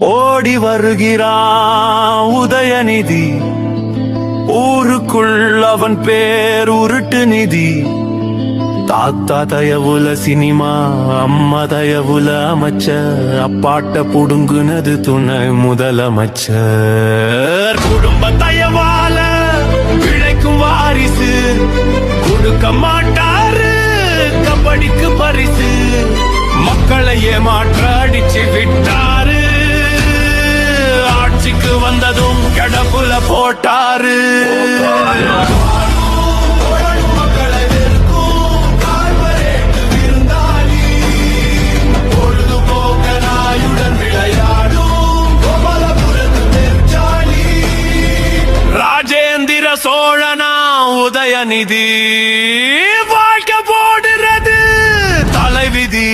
ஓடி வருகிறா உதயநிதி. ஊருக்குள் அவன் பேர் உருட்டு நிதி. தாத்தா தயவுல சினிமா அம்மா தயவுல அமைச்ச அப்பாட்ட புடுங்குனது துணை முதலமைச்சர். குடும்ப தயவா போட்டாரு. ராஜேந்திர சோழனா உதயநிதி வாழ்க்கை போடுறது தலைவிதி.